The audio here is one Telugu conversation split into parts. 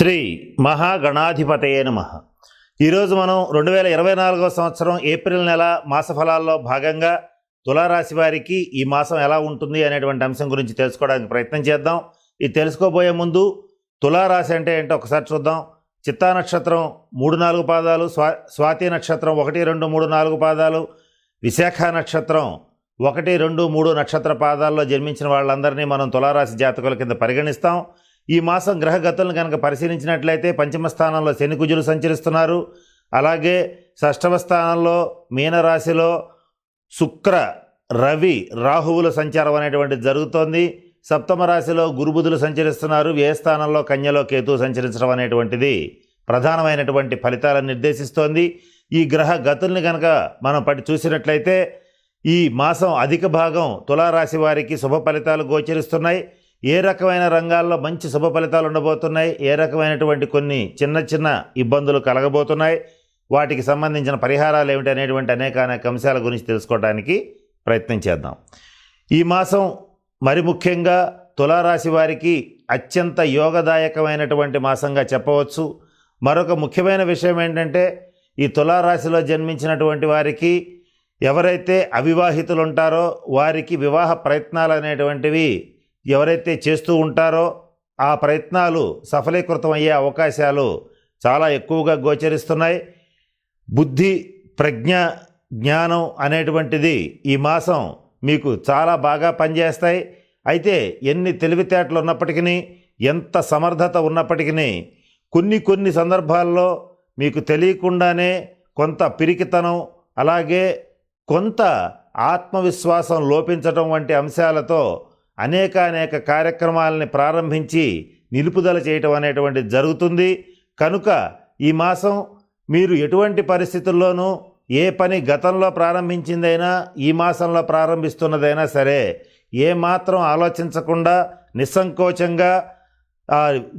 శ్రీ మహాగణాధిపతయే నమ. ఈరోజు మనం రెండు వేల ఇరవై నాలుగవ సంవత్సరం ఏప్రిల్ నెల మాస ఫలాల్లో భాగంగా తులారాశి వారికి ఈ మాసం ఎలా ఉంటుంది అనేటువంటి అంశం గురించి తెలుసుకోవడానికి ప్రయత్నం చేద్దాం. ఇది తెలుసుకోబోయే ముందు తులారాశి అంటే ఏంటో ఒకసారి చూద్దాం. చిత్తా నక్షత్రం మూడు నాలుగు పాదాలు స్వా స్వాతి నక్షత్రం ఒకటి రెండు మూడు నాలుగు పాదాలు విశాఖ నక్షత్రం ఒకటి రెండు మూడు నక్షత్ర పాదాల్లో జన్మించిన వాళ్ళందరినీ మనం తులారాశి జాతకుల కింద పరిగణిస్తాం. ఈ మాసం గ్రహగతులను కనుక పరిశీలించినట్లయితే పంచమ స్థానంలో శనికుజులు సంచరిస్తున్నారు. అలాగే షష్టమ స్థానంలో మీనరాశిలో శుక్ర రవి రాహువుల సంచారం అనేటువంటిది జరుగుతోంది. సప్తమ రాశిలో గురుబుధులు సంచరిస్తున్నారు. ఏ స్థానంలో కన్యలో కేతు సంచరించడం అనేటువంటిది ప్రధానమైనటువంటి ఫలితాలను నిర్దేశిస్తోంది. ఈ గ్రహ గతుల్ని కనుక మనం పట్టి చూసినట్లయితే ఈ మాసం అధిక భాగం తులారాశి వారికి శుభ ఫలితాలు గోచరిస్తున్నాయి. ఏ రకమైన రంగాల్లో మంచి శుభ ఫలితాలు ఉండబోతున్నాయి? ఏ రకమైనటువంటి కొన్ని చిన్న చిన్న ఇబ్బందులు కలగబోతున్నాయి? వాటికి సంబంధించిన పరిహారాలు ఏమిటి అనేటువంటి అనేక అనేక అంశాల గురించి తెలుసుకోవడానికి ప్రయత్నం చేద్దాం. ఈ మాసం మరి ముఖ్యంగా తులారాశి వారికి అత్యంత యోగదాయకమైనటువంటి మాసంగా చెప్పవచ్చు. మరొక ముఖ్యమైన విషయం ఏంటంటే ఈ తులారాశిలో జన్మించినటువంటి వారికి ఎవరైతే అవివాహితులు ఉంటారో వారికి వివాహ ప్రయత్నాలు అనేటువంటివి ఎవరైతే చేస్తూ ఉంటారో ఆ ప్రయత్నాలు సఫలీకృతం అయ్యే అవకాశాలు చాలా ఎక్కువగా గోచరిస్తున్నాయి. బుద్ధి ప్రజ్ఞ జ్ఞానం అనేటువంటిది ఈ మాసం మీకు చాలా బాగా పనిచేస్తాయి. అయితే ఎన్ని తెలివితేటలు ఉన్నప్పటికీ ఎంత సమర్థత ఉన్నప్పటికీ కొన్ని కొన్ని సందర్భాల్లో మీకు తెలియకుండానే కొంత పిరికితనం అలాగే కొంత ఆత్మవిశ్వాసం లోపించటం వంటి అంశాలతో అనేక అనేక కార్యక్రమాలని ప్రారంభించి నిలుపుదల చేయటం అనేటువంటిది జరుగుతుంది. కనుక ఈ మాసం మీరు ఎటువంటి పరిస్థితుల్లోనూ ఏ పని గతంలో ప్రారంభించిందైనా ఈ మాసంలో ప్రారంభిస్తున్నదైనా సరే ఏ మాత్రం ఆలోచించకుండా నిస్సంకోచంగా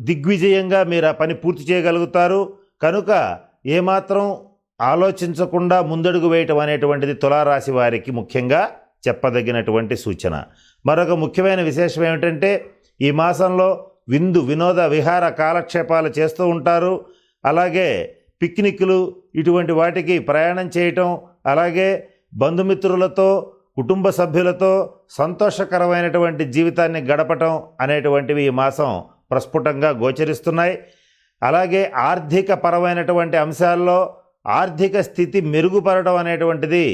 దిగ్విజయంగా మీరు ఆ పని పూర్తి చేయగలుగుతారు. కనుక ఏమాత్రం ఆలోచించకుండా ముందడుగు వేయటం అనేటువంటిది తులారాశి వారికి ముఖ్యంగా చెప్పదగినటువంటి సూచన. మరొక ముఖ్యమైన విశేషం ఏమిటంటే ఈ మాసంలో విందు వినోద విహార కాలక్షేపాలు చేస్తూ ఉంటారు. అలాగే పిక్నిక్లు ఇటువంటి వాటికి ప్రయాణం చేయటం అలాగే బంధుమిత్రులతో కుటుంబ సభ్యులతో సంతోషకరమైనటువంటి జీవితాన్ని గడపటం అనేటువంటివి ఈ మాసం ప్రస్ఫుటంగా గోచరిస్తున్నాయి. అలాగే ఆర్థిక పరమైనటువంటి అంశాల్లో ఆర్థిక స్థితి మెరుగుపడటం అనేటువంటిది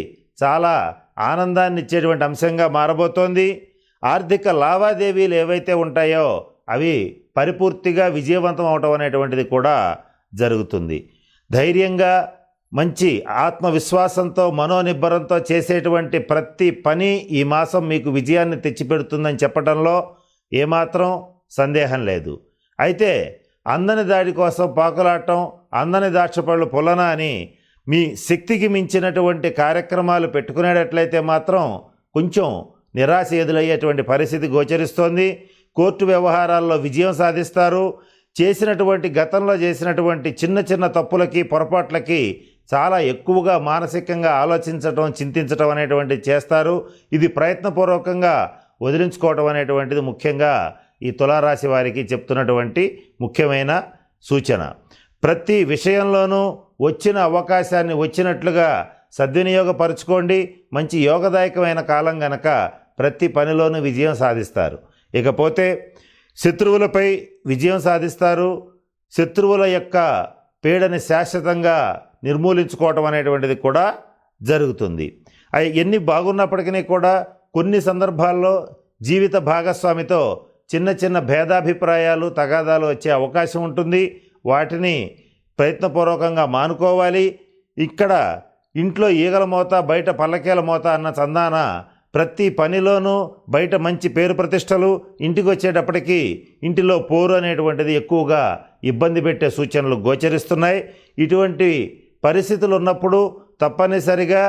చాలా ఆనందాన్ని ఇచ్చేటువంటి అంశంగా మారబోతోంది. ఆర్థిక లావాదేవీలు ఏవైతే ఉంటాయో అవి పరిపూర్తిగా విజయవంతం అవటం అనేటువంటిది కూడా జరుగుతుంది. ధైర్యంగా మంచి ఆత్మవిశ్వాసంతో మనోనిబ్బరంతో చేసేటువంటి ప్రతి పని ఈ మాసం మీకు విజయాన్ని తెచ్చిపెడుతుందని చెప్పడంలో ఏమాత్రం సందేహం లేదు. అయితే అందని దాడి కోసం పాకులాడటం అందని దాక్షపళ్ళు పొలన అని మీ శక్తికి మించినటువంటి కార్యక్రమాలు పెట్టుకునేటట్లయితే మాత్రం కొంచెం నిరాశ ఎదురయ్యేటువంటి పరిస్థితి గోచరిస్తోంది. కోర్టు వ్యవహారాల్లో విజయం సాధిస్తారు. చేసినటువంటి గతంలో చేసినటువంటి చిన్న చిన్న తప్పులకి పొరపాట్లకి చాలా ఎక్కువగా మానసికంగా ఆలోచించటం చింతించటం అనేటువంటిది చేస్తారు. ఇది ప్రయత్నపూర్వకంగా వదిలించుకోవటం అనేటువంటిది ముఖ్యంగా ఈ తులారాశి వారికి చెప్తున్నటువంటి ముఖ్యమైన సూచన. ప్రతి విషయంలోనూ వచ్చిన అవకాశాన్ని వచ్చినట్లుగా సద్వినియోగపరుచుకోండి. మంచి యోగదాయకమైన కాలం గనక ప్రతి పనిలోనూ విజయం సాధిస్తారు. ఇకపోతే శత్రువులపై విజయం సాధిస్తారు. శత్రువుల యొక్క పీడని శాశ్వతంగా నిర్మూలించుకోవటం అనేటువంటిది కూడా జరుగుతుంది. అవి ఎన్ని బాగున్నప్పటికీ కూడా కొన్ని సందర్భాల్లో జీవిత భాగస్వామితో చిన్న చిన్న భేదాభిప్రాయాలు తగాదాలు వచ్చే అవకాశం ఉంటుంది. వాటిని ప్రయత్నపూర్వకంగా మానుకోవాలి. ఇక్కడ ఇంట్లో ఈగల మోత బయట పల్లకీల మోత అన్న చందాన ప్రతి పనిలోనూ బయట మంచి పేరు ప్రతిష్టలు ఇంటికి వచ్చేటప్పటికీ ఇంటిలో పోరు అనేటువంటిది ఎక్కువగా ఇబ్బంది పెట్టే సూచనలు గోచరిస్తున్నాయి. ఇటువంటి పరిస్థితులు ఉన్నప్పుడు తప్పనిసరిగా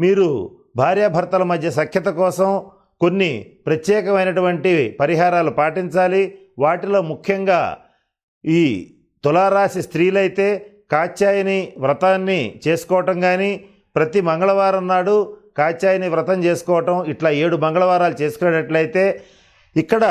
మీరు భార్యాభర్తల మధ్య సఖ్యత కోసం కొన్ని ప్రత్యేకమైనటువంటి పరిహారాలు పాటించాలి. వాటిలో ముఖ్యంగా ఈ తులారాశి స్త్రీలైతే కాత్యాయని వ్రతాన్ని చేసుకోవటం కానీ ప్రతి మంగళవారం నాడు కాత్యాయని వ్రతం చేసుకోవటం ఇట్లా ఏడు మంగళవారాలు చేసుకునేటట్లయితే ఇక్కడ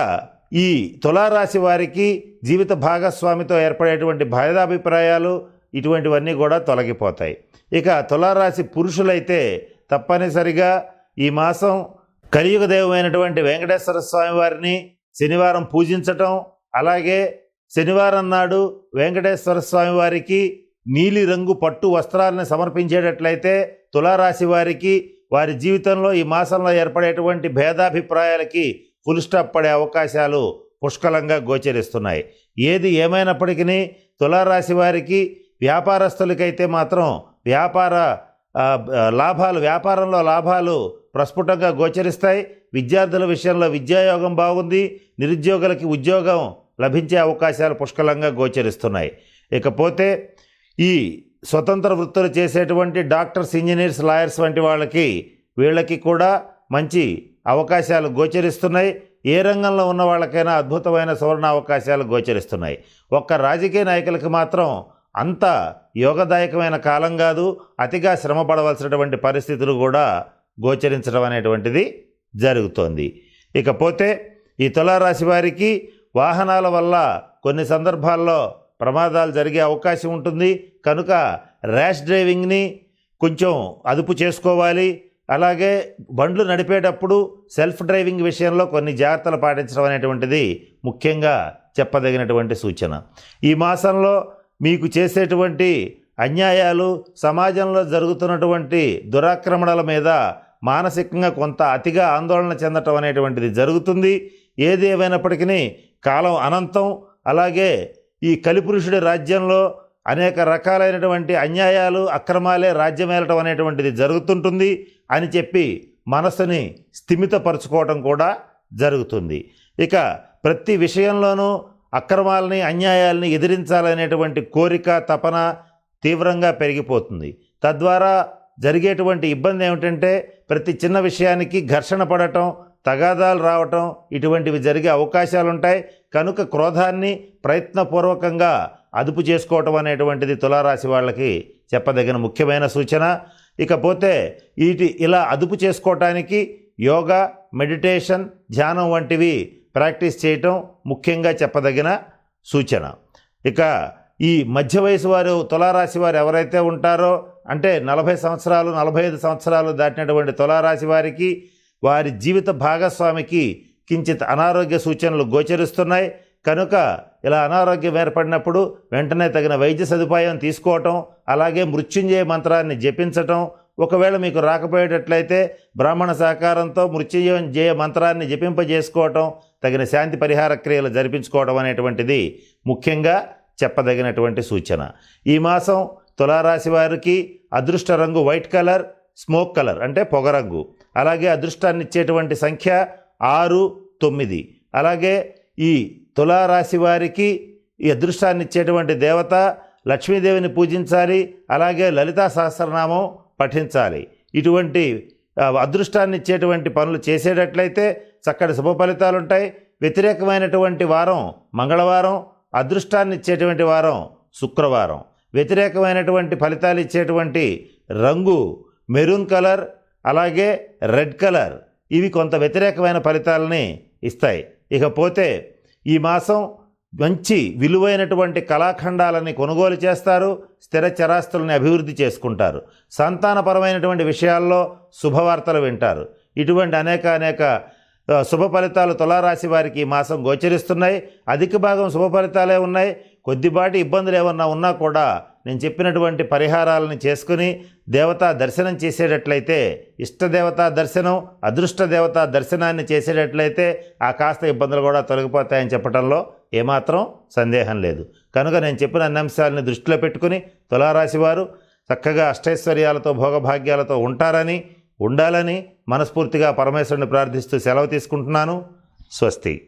ఈ తులారాశి వారికి జీవిత భాగస్వామితో ఏర్పడేటువంటి భేదాభిప్రాయాలు ఇటువంటివన్నీ కూడా తొలగిపోతాయి. ఇక తులారాశి పురుషులైతే తప్పనిసరిగా ఈ మాసం కలియుగ దైవమైనటువంటి వెంకటేశ్వర స్వామి వారిని శనివారం పూజించటం అలాగే శనివారం నాడు వెంకటేశ్వర స్వామి వారికి నీలిరంగు పట్టు వస్త్రాలను సమర్పించేటట్లయితే తులారాశి వారికి వారి జీవితంలో ఈ మాసంలో ఏర్పడేటువంటి భేదాభిప్రాయాలకి ఫుల్ స్టాప్ పడే అవకాశాలు పుష్కలంగా గోచరిస్తున్నాయి. ఏది ఏమైనప్పటికీ తులారాశి వారికి వ్యాపారస్తులకైతే మాత్రం వ్యాపార లాభాలు వ్యాపారంలో లాభాలు ప్రస్ఫుటంగా గోచరిస్తాయి. విద్యార్థుల విషయంలో విద్యాయోగం బాగుంది. నిరుద్యోగులకి ఉద్యోగం లభించే అవకాశాలు పుష్కలంగా గోచరిస్తున్నాయి. ఇకపోతే ఈ స్వతంత్ర వృత్తులు చేసేటువంటి డాక్టర్స్ ఇంజనీర్స్ లాయర్స్ వంటి వాళ్ళకి వీళ్ళకి కూడా మంచి అవకాశాలు గోచరిస్తున్నాయి. ఏ రంగంలో ఉన్న వాళ్ళకైనా అద్భుతమైన సువర్ణ అవకాశాలు గోచరిస్తున్నాయి. ఒక్క రాజకీయ నాయకులకి మాత్రం అంత యోగదాయకమైన కాలం కాదు. అతిగా శ్రమ పడవలసినటువంటి పరిస్థితులు కూడా గోచరించడం అనేటువంటిది జరుగుతోంది. ఇకపోతే ఈ తులారాశి వారికి వాహనాల వల్ల కొన్ని సందర్భాల్లో ప్రమాదాలు జరిగే అవకాశం ఉంటుంది. కనుక ర్యాష్ డ్రైవింగ్ని కొంచెం అదుపు చేసుకోవాలి. అలాగే బండ్లు నడిపేటప్పుడు సెల్ఫ్ డ్రైవింగ్ విషయంలో కొన్ని జాగ్రత్తలు పాటించడం అనేటువంటిది ముఖ్యంగా చెప్పదగినటువంటి సూచన. ఈ మాసంలో మీకు చేసేటువంటి అన్యాయాలు సమాజంలో జరుగుతున్నటువంటి దురాక్రమణల మీద మానసికంగా కొంత అతిగా ఆందోళన చెందటం అనేటువంటిది జరుగుతుంది. ఏది ఏమైనప్పటికీ కాలం అనంతం అలాగే ఈ కలిపురుషుడి రాజ్యంలో అనేక రకాలైనటువంటి అన్యాయాలు అక్రమాలే రాజ్యమేలటం అనేటువంటిది జరుగుతుంటుంది అని చెప్పి మనసుని స్థిమితపరచుకోవటం కూడా జరుగుతుంది. ఇక ప్రతి విషయంలోనూ అక్రమాలని అన్యాయాలని ఎదిరించాలనేటువంటి కోరిక తపన తీవ్రంగా పెరిగిపోతుంది. తద్వారా జరిగేటువంటి ఇబ్బంది ఏమిటంటే ప్రతి చిన్న విషయానికి ఘర్షణ పడటం తగాదాలు రావటం ఇటువంటివి జరిగే అవకాశాలు ఉంటాయి కనుక క్రోధాన్ని ప్రయత్నపూర్వకంగా అదుపు చేసుకోవటం అనేటువంటిది తులారాశి వాళ్ళకి చెప్పదగిన ముఖ్యమైన సూచన. ఇకపోతే వీటి ఇలా అదుపు చేసుకోవటానికి యోగా మెడిటేషన్ ధ్యానం వంటివి ప్రాక్టీస్ చేయటం ముఖ్యంగా చెప్పదగిన సూచన. ఇక ఈ మధ్య వయసు వారు తులారాశి వారు ఎవరైతే ఉంటారో అంటే నలభై సంవత్సరాలు నలభై ఐదు సంవత్సరాలు దాటినటువంటి తులారాశి వారికి వారి జీవిత భాగస్వామికి కించిత్ అనారోగ్య సూచనలు గోచరిస్తున్నాయి. కనుక ఇలా అనారోగ్యం ఏర్పడినప్పుడు వెంటనే తగిన వైద్య సదుపాయం తీసుకోవటం అలాగే మృత్యుంజయ మంత్రాన్ని జపించటం ఒకవేళ మీకు రాకపోయేటట్లయితే బ్రాహ్మణ సహకారంతో మృత్యుంజయ మంత్రాన్ని జపింపజేసుకోవటం తగిన శాంతి పరిహార క్రియలు జరిపించుకోవడం అనేటువంటిది ముఖ్యంగా చెప్పదగినటువంటి సూచన. ఈ మాసం తులారాశి వారికి అదృష్ట రంగు వైట్ కలర్ స్మోక్ కలర్ అంటే పొగరంగు అలాగే అదృష్టాన్ని ఇచ్చేటువంటి సంఖ్య ఆరు తొమ్మిది. అలాగే ఈ తులారాశి వారికి ఈ అదృష్టాన్ని ఇచ్చేటువంటి దేవత లక్ష్మీదేవిని పూజించాలి అలాగే లలితా సహస్రనామం పఠించాలి. ఇటువంటి అదృష్టాన్ని ఇచ్చేటువంటి పనులు చేసేటట్లయితే చక్కటి శుభ ఫలితాలు ఉంటాయి వ్యతిరేకమైనటువంటి వారం మంగళవారం అదృష్టాన్ని ఇచ్చేటువంటి వారం శుక్రవారం. వ్యతిరేకమైనటువంటి ఫలితాలు ఇచ్చేటువంటి రంగు మెరూన్ కలర్ అలాగే రెడ్ కలర్. ఇవి కొంత వ్యతిరేకమైన ఫలితాలని ఇస్తాయి. ఇకపోతే ఈ మాసం మంచి విలువైనటువంటి కళాఖండాలని కొనుగోలు చేస్తారు స్థిర చరాస్తులని అభివృద్ధి చేసుకుంటారు. సంతానపరమైనటువంటి విషయాల్లో శుభవార్తలు వింటారు. ఇటువంటి అనేక అనేక శుభ ఫలితాలు తులారాశి వారికి ఈ మాసం గోచరిస్తున్నాయి. అధిక భాగం శుభ ఫలితాలే ఉన్నాయి. కొద్దిపాటి ఇబ్బందులు ఏమన్నా ఉన్నా కూడా నేను చెప్పినటువంటి పరిహారాలను చేసుకుని దేవతా దర్శనం చేసేటట్లయితే ఇష్టదేవతా దర్శనం అదృష్ట దేవతా దర్శనాన్ని చేసేటట్లయితే ఆ కాస్త ఇబ్బందులు కూడా తొలగిపోతాయని చెప్పడంలో ఏమాత్రం సందేహం లేదు. కనుక నేను చెప్పిన అన్ని అంశాలని దృష్టిలో పెట్టుకుని తులారాశి వారు చక్కగా అష్టైశ్వర్యాలతో భోగభాగ్యాలతో ఉంటారని ఉండాలని మనస్ఫూర్తిగా పరమేశ్వరుని ప్రార్థిస్తూ సెలవు తీసుకుంటున్నాను. స్వస్తి.